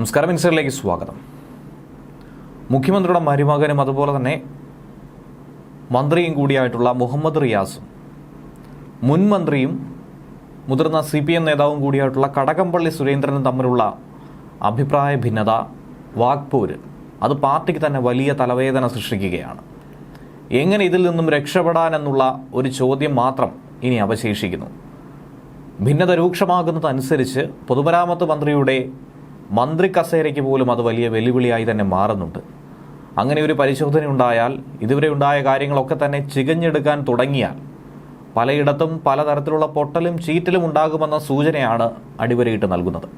നമസ്കാരം മിനിസ്റ്ററിലേക്ക് സ്വാഗതം. മുഖ്യമന്ത്രിയുടെ മരുമകനും അതുപോലെ തന്നെ മന്ത്രിയും കൂടിയായിട്ടുള്ള മുഹമ്മദ് റിയാസും മുൻ മന്ത്രിയും മുതിർന്ന സി പി എം നേതാവും കൂടിയായിട്ടുള്ള കടകംപള്ളി സുരേന്ദ്രനും തമ്മിലുള്ള അഭിപ്രായ ഭിന്നത വാഗ്പൂര് അത് പാർട്ടിക്ക് തന്നെ വലിയ തലവേദന സൃഷ്ടിക്കുകയാണ്. എങ്ങനെ ഇതിൽ നിന്നും രക്ഷപ്പെടാനെന്നുള്ള ഒരു ചോദ്യം മാത്രം ഇനി അവശേഷിക്കുന്നു. ഭിന്നത രൂക്ഷമാകുന്നതനുസരിച്ച് പൊതുമരാമത്ത് മന്ത്രിയുടെ മന്ത്രി കസേരയ്ക്ക് പോലും അത് വലിയ വെല്ലുവിളിയായി തന്നെ മാറുന്നുണ്ട്. അങ്ങനെ ഒരു പരിശോധന ഉണ്ടായാൽ ഇതുവരെ ഉണ്ടായ കാര്യങ്ങളൊക്കെ തന്നെ ചികഞ്ഞെടുക്കാൻ തുടങ്ങിയാൽ പലയിടത്തും പലതരത്തിലുള്ള പൊട്ടലും ചീറ്റലും ഉണ്ടാകുമെന്ന സൂചനയാണ് അടിവരയിട്ട് നൽകുന്നത്.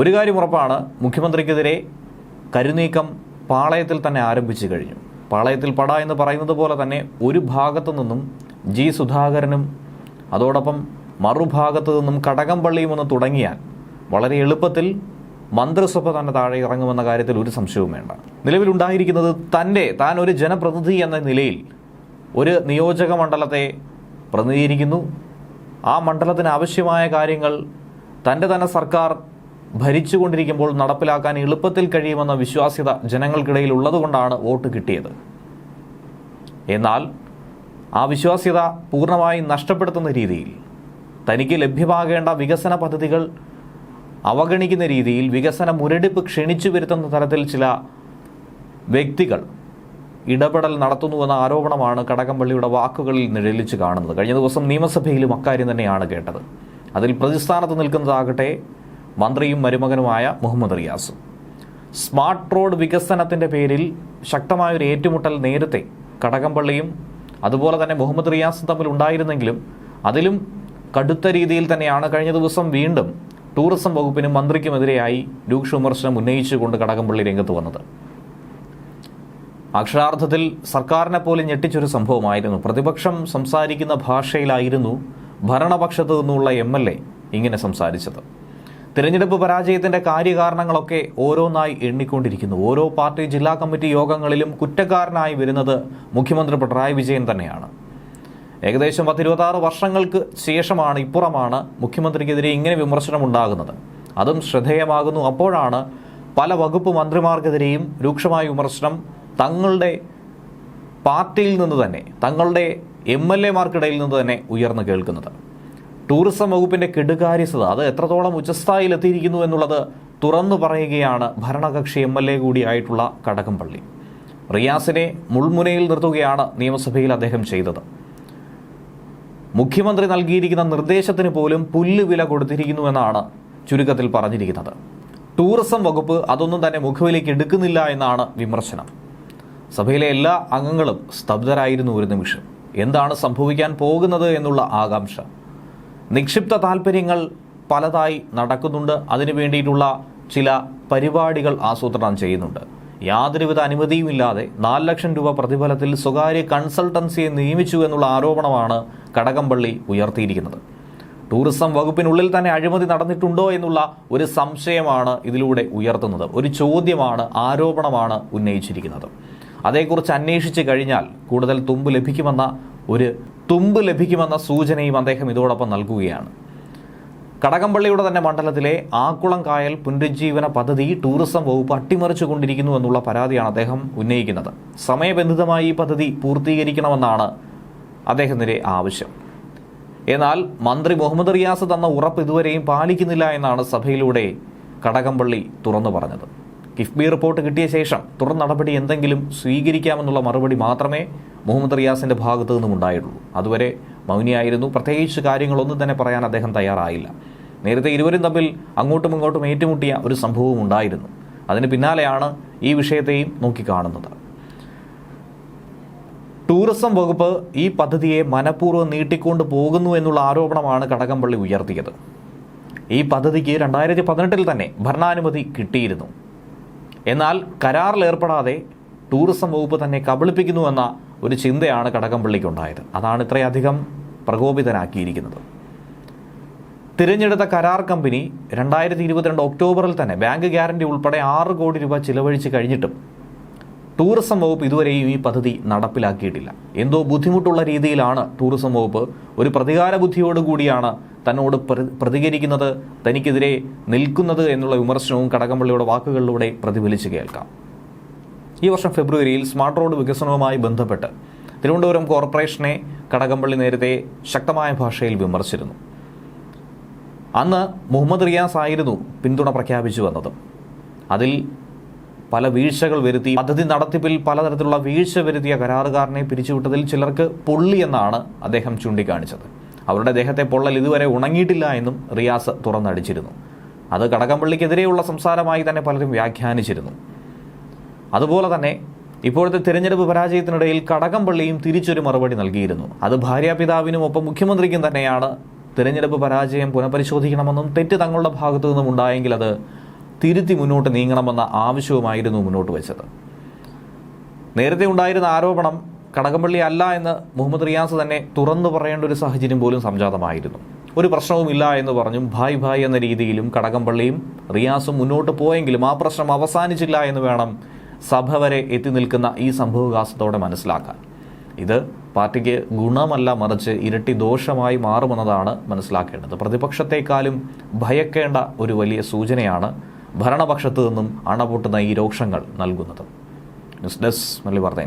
ഒരു കാര്യം ഉറപ്പാണ് മുഖ്യമന്ത്രിക്കെതിരെ കരുനീക്കം പാളയത്തിൽ തന്നെ ആരംഭിച്ചു കഴിഞ്ഞു. പാളയത്തിൽ പട എന്ന് പറയുന്നത് പോലെ തന്നെ ഒരു ഭാഗത്തു നിന്നും ജി സുധാകരനും അതോടൊപ്പം മറുഭാഗത്തു നിന്നും കടകംപള്ളിയും ഒന്ന് തുടങ്ങിയാൽ വളരെ എളുപ്പത്തിൽ മന്ത്രിസഭ തന്നെ താഴെ ഇറങ്ങുമെന്ന കാര്യത്തിൽ ഒരു സംശയവും വേണ്ട. നിലവിലുണ്ടായിരിക്കുന്നത് തന്റെ താൻ ഒരു ജനപ്രതിനിധി എന്ന നിലയിൽ ഒരു നിയോജക മണ്ഡലത്തെ പ്രതിനിധീകരിക്കുന്നു. ആ മണ്ഡലത്തിന് ആവശ്യമായ കാര്യങ്ങൾ തന്റെ തന്നെ സർക്കാർ ഭരിച്ചുകൊണ്ടിരിക്കുമ്പോൾ നടപ്പിലാക്കാൻ എളുപ്പത്തിൽ കഴിയുമെന്ന വിശ്വാസ്യത ജനങ്ങൾക്കിടയിൽ ഉള്ളതുകൊണ്ടാണ് വോട്ട് കിട്ടിയത്. എന്നാൽ ആ വിശ്വാസ്യത പൂർണമായും നഷ്ടപ്പെടുത്തുന്ന രീതിയിൽ തനിക്ക് ലഭ്യമാകേണ്ട വികസന പദ്ധതികൾ അവഗണിക്കുന്ന രീതിയിൽ വികസന മുരടിപ്പ് ക്ഷണിച്ചു വരുത്തുന്ന തരത്തിൽ ചില വ്യക്തികൾ ഇടപെടൽ നടത്തുന്നുവെന്ന ആരോപണമാണ് കടകംപള്ളിയുടെ വാക്കുകളിൽ നിഴലിച്ച് കാണുന്നത്. കഴിഞ്ഞ ദിവസം നിയമസഭയിലും അക്കാര്യം തന്നെയാണ് കേട്ടത്. അതിൽ പ്രതിസ്ഥാനത്ത് നിൽക്കുന്നതാകട്ടെ മന്ത്രിയും മരുമകനുമായ മുഹമ്മദ് റിയാസും. സ്മാർട്ട് റോഡ് വികസനത്തിന്റെ പേരിൽ ശക്തമായൊരു ഏറ്റുമുട്ടൽ നേരത്തെ കടകംപള്ളിയും അതുപോലെ തന്നെ മുഹമ്മദ് റിയാസും തമ്മിൽ ഉണ്ടായിരുന്നെങ്കിലും അതിലും കടുത്ത രീതിയിൽ തന്നെയാണ്. കഴിഞ്ഞ ദിവസം വീണ്ടും ടൂറിസം വകുപ്പിനും മന്ത്രിക്കുമെതിരെയായി രൂക്ഷ വിമർശനം ഉന്നയിച്ചുകൊണ്ട് കടകംപള്ളി രംഗത്ത് വന്നത്. അക്ഷരാർത്ഥത്തിൽ സർക്കാരിനെ പോലും ഞെട്ടിച്ചൊരു സംഭവമായിരുന്നു. പ്രതിപക്ഷം സംസാരിക്കുന്ന ഭാഷയിലായിരുന്നു ഭരണപക്ഷത്തു നിന്നുള്ള എം എൽ എ ഇങ്ങനെ സംസാരിച്ചത്. തിരഞ്ഞെടുപ്പ് പരാജയത്തിന്റെ കാര്യകാരണങ്ങളൊക്കെ ഓരോന്നായി എണ്ണിക്കൊണ്ടിരിക്കുന്നു. ഓരോ പാർട്ടി ജില്ലാ കമ്മിറ്റി യോഗങ്ങളിലും കുറ്റക്കാരനായി വരുന്നത് മുഖ്യമന്ത്രി പിണറായി വിജയൻ തന്നെയാണ്. ഏകദേശം പത്തിരുപത്താറ് വർഷങ്ങൾക്ക് ശേഷമാണ് ഇപ്പുറമാണ് മുഖ്യമന്ത്രിക്കെതിരെ ഇങ്ങനെ വിമർശനം ഉണ്ടാകുന്നത് അതും ശ്രദ്ധേയമാകുന്നു അപ്പോഴാണ് പല വകുപ്പ് മന്ത്രിമാർക്കെതിരെയും രൂക്ഷമായ വിമർശനം തങ്ങളുടെ പാർട്ടിയിൽ നിന്ന് തന്നെ തങ്ങളുടെ എം എൽ എമാർക്കിടയിൽ നിന്ന് തന്നെ ഉയർന്നു കേൾക്കുന്നത്. ടൂറിസം വകുപ്പിന്റെ കെടുകാര്യസ്ഥത അത് എത്രത്തോളം ഉച്ചസ്ഥായിൽ എത്തിയിരിക്കുന്നു എന്നുള്ളത് തുറന്നു പറയുകയാണ് ഭരണകക്ഷി എം എൽ എ കൂടിയായിട്ടുള്ള കടകംപള്ളി. റിയാസിനെ മുൾമുനയിൽ നിർത്തുകയാണ് നിയമസഭയിൽ അദ്ദേഹം ചെയ്തത്. മുഖ്യമന്ത്രി നൽകിയിരിക്കുന്ന നിർദ്ദേശത്തിന് പോലും പുല്ല് വില കൊടുത്തിരിക്കുന്നുവെന്നാണ് ചുരുക്കത്തിൽ പറഞ്ഞിരിക്കുന്നത്. ടൂറിസം വകുപ്പ് അതൊന്നും തന്നെ മുഖവിലേക്ക് എടുക്കുന്നില്ല എന്നാണ് വിമർശനം. സഭയിലെ എല്ലാ അംഗങ്ങളും സ്തബ്ധരായിരുന്നു ഒരു നിമിഷം. എന്താണ് സംഭവിക്കാൻ പോകുന്നത് എന്നുള്ള ആകാംക്ഷ. നിക്ഷിപ്ത താല്പര്യങ്ങൾ പലതായി നടക്കുന്നുണ്ട്. അതിനു വേണ്ടിയിട്ടുള്ള ചില പരിപാടികൾ ആസൂത്രണം ചെയ്യുന്നുണ്ട്. യാതൊരുവിധ അനുമതിയുമില്ലാതെ നാല് ലക്ഷം രൂപ പ്രതിഫലത്തിൽ സ്വകാര്യ കൺസൾട്ടൻസിയെ നിയമിച്ചു എന്നുള്ള ആരോപണമാണ് കടകംപള്ളി ഉയർത്തിയിരിക്കുന്നത്. ടൂറിസം വകുപ്പിനുള്ളിൽ തന്നെ അഴിമതി നടന്നിട്ടുണ്ടോ എന്നുള്ള ഒരു സംശയമാണ് ഇതിലൂടെ ഉയർത്തുന്നത്. ഒരു ചോദ്യമാണ് ആരോപണമാണ് ഉന്നയിച്ചിരിക്കുന്നത്. അതേക്കുറിച്ച് അന്വേഷിച്ച് കഴിഞ്ഞാൽ കൂടുതൽ തുമ്പ് ലഭിക്കുമെന്ന ഒരു തുമ്പ് ലഭിക്കുമെന്ന സൂചനയും അദ്ദേഹം ഇതോടൊപ്പം നൽകുകയാണ്. കടകംപള്ളിയുടെ തന്നെ മണ്ഡലത്തിലെ ആക്കുളം കായൽ പുനരുജ്ജീവന പദ്ധതി ടൂറിസം വകുപ്പ് അട്ടിമറിച്ചു കൊണ്ടിരിക്കുന്നു എന്നുള്ള പരാതിയാണ് അദ്ദേഹം ഉന്നയിക്കുന്നത്. സമയബന്ധിതമായി ഈ പദ്ധതി പൂർത്തീകരിക്കണമെന്നാണ് അദ്ദേഹത്തിന്റെ ആവശ്യം. എന്നാൽ മന്ത്രി മുഹമ്മദ് റിയാസ് തന്ന ഉറപ്പ് ഇതുവരെയും പാലിക്കുന്നില്ല എന്നാണ് സഭയിലൂടെ കടകംപള്ളി തുറന്നു പറഞ്ഞത്. കിഫ്ബി റിപ്പോർട്ട് കിട്ടിയ ശേഷം തുടർ നടപടി എന്തെങ്കിലും സ്വീകരിക്കാമെന്നുള്ള മറുപടി മാത്രമേ മുഹമ്മദ് റിയാസിന്റെ ഭാഗത്തു നിന്നും ഉണ്ടായിട്ടുള്ളൂ അതുവരെ മൗനിയായിരുന്നു. പ്രത്യേകിച്ച് കാര്യങ്ങളൊന്നും തന്നെ പറയാൻ അദ്ദേഹം തയ്യാറായില്ല. നേരത്തെ ഇരുവരും തമ്മിൽ അങ്ങോട്ടും ഇങ്ങോട്ടും ഏറ്റുമുട്ടിയ ഒരു സംഭവവും ഉണ്ടായിരുന്നു. അതിന് പിന്നാലെയാണ് ഈ വിഷയത്തെയും നോക്കിക്കാണുന്നത്. ടൂറിസം വകുപ്പ് ഈ പദ്ധതിയെ മനഃപൂർവം നീട്ടിക്കൊണ്ട് പോകുന്നു എന്നുള്ള ആരോപണമാണ് കടകംപള്ളി ഉയർത്തിയത്. ഈ പദ്ധതിക്ക് രണ്ടായിരത്തി പതിനെട്ടിൽ തന്നെ ഭരണാനുമതി കിട്ടിയിരുന്നു. എന്നാൽ കരാറിൽ ഏർപ്പെടാതെ ടൂറിസം വകുപ്പ് തന്നെ കബളിപ്പിക്കുന്നുവെന്ന ഒരു ചിന്തയാണ് കടകംപള്ളിക്കുണ്ടായത്. അതാണ് ഇത്രയധികം പ്രകോപിതനാക്കിയിരിക്കുന്നത്. തിരഞ്ഞെടുത്ത കരാർ കമ്പനി രണ്ടായിരത്തി ഇരുപത്തിരണ്ട് ഒക്ടോബറിൽ തന്നെ ബാങ്ക് ഗ്യാരണ്ടി ഉൾപ്പെടെ ആറ് കോടി രൂപ ചിലവഴിച്ച് കഴിഞ്ഞിട്ടും ടൂറിസം വകുപ്പ് ഇതുവരെയും ഈ പദ്ധതി നടപ്പിലാക്കിയിട്ടില്ല. എന്തോ ബുദ്ധിമുട്ടുള്ള രീതിയിലാണ് ടൂറിസം വകുപ്പ് ഒരു പ്രതികാര ബുദ്ധിയോടുകൂടിയാണ് തന്നോട് പ്രതികരിക്കുന്നത് തനിക്കെതിരെ നിൽക്കുന്നത് എന്നുള്ള വിമർശനവും കടകംപള്ളിയുടെ വാക്കുകളിലൂടെ പ്രതിഫലിച്ച് കേൾക്കാം. ഈ വർഷം ഫെബ്രുവരിയിൽ സ്മാർട്ട് റോഡ് വികസനവുമായി ബന്ധപ്പെട്ട് തിരുവനന്തപുരം കോർപ്പറേഷനെ കടകംപള്ളി നേരത്തെ ശക്തമായ ഭാഷയിൽ വിമർശിച്ചിരുന്നു. അന്ന് മുഹമ്മദ് റിയാസ് ആയിരുന്നു പിന്തുണ പ്രഖ്യാപിച്ചു വന്നത്. അതിൽ പല വീഴ്ചകൾ വരുത്തി പദ്ധതി നടത്തിപ്പിൽ പലതരത്തിലുള്ള വീഴ്ച വരുത്തിയ കരാറുകാരനെ പിരിച്ചുവിട്ടതിൽ ചിലർക്ക് പൊള്ളി എന്നാണ് അദ്ദേഹം ചൂണ്ടിക്കാണിച്ചത്. അവരുടെ ദേഹത്തെ പൊള്ളൽ ഇതുവരെ ഉണങ്ങിയിട്ടില്ല എന്നും റിയാസ് തുറന്നടിച്ചിരുന്നു. അത് കടകംപള്ളിക്കെതിരെയുള്ള സംസാരമായി തന്നെ പലരും വ്യാഖ്യാനിച്ചിരുന്നു. അതുപോലെ തന്നെ ഇപ്പോഴത്തെ തിരഞ്ഞെടുപ്പ് പരാജയത്തിനിടയിൽ കടകംപള്ളിയും തിരിച്ചൊരു മറുപടി നൽകിയിരുന്നു. അത് ഭാര്യാപിതാവിനും ഒപ്പം മുഖ്യമന്ത്രിക്കും തന്നെയാണ് തിരഞ്ഞെടുപ്പ് പരാജയം പുനഃപരിശോധിക്കണമെന്നും തെറ്റ് തങ്ങളുടെ ഭാഗത്തു നിന്നും ഉണ്ടായെങ്കിൽ അത് തിരുത്തി മുന്നോട്ട് നീങ്ങണമെന്ന ആവശ്യവുമായിരുന്നു മുന്നോട്ട് വെച്ചത്. നേരത്തെ ഉണ്ടായിരുന്ന ആരോപണം കടകംപള്ളി അല്ല എന്ന് മുഹമ്മദ് റിയാസ് തന്നെ തുറന്നു പറയേണ്ട ഒരു സാഹചര്യം പോലും സംജാതമായിരുന്നു. ഒരു പ്രശ്നവുമില്ല എന്ന് പറഞ്ഞും ഭായ് ഭായ് എന്ന രീതിയിലും കടകംപള്ളിയും റിയാസും മുന്നോട്ട് പോയെങ്കിലും ആ പ്രശ്നം അവസാനിച്ചില്ല എന്ന് വേണം സഭ വരെ എത്തി നിൽക്കുന്ന ഈ സംഭവകാസത്തോടെ മനസ്സിലാക്കാൻ. ഇത് പാർട്ടിക്ക് ഗുണമല്ല മറിച്ച് ഇരട്ടി ദോഷമായി മാറുമെന്നതാണ് മനസ്സിലാക്കേണ്ടത്. പ്രതിപക്ഷത്തെക്കാളും ഭയക്കേണ്ട ഒരു വലിയ സൂചനയാണ് ഭരണപക്ഷത്തു നിന്നും അണപൊട്ടുന്ന ഈ രോക്ഷങ്ങൾ നൽകുന്നത്. ന്യൂസ് ഡെസ്ക് മല്ലി വാർത്ത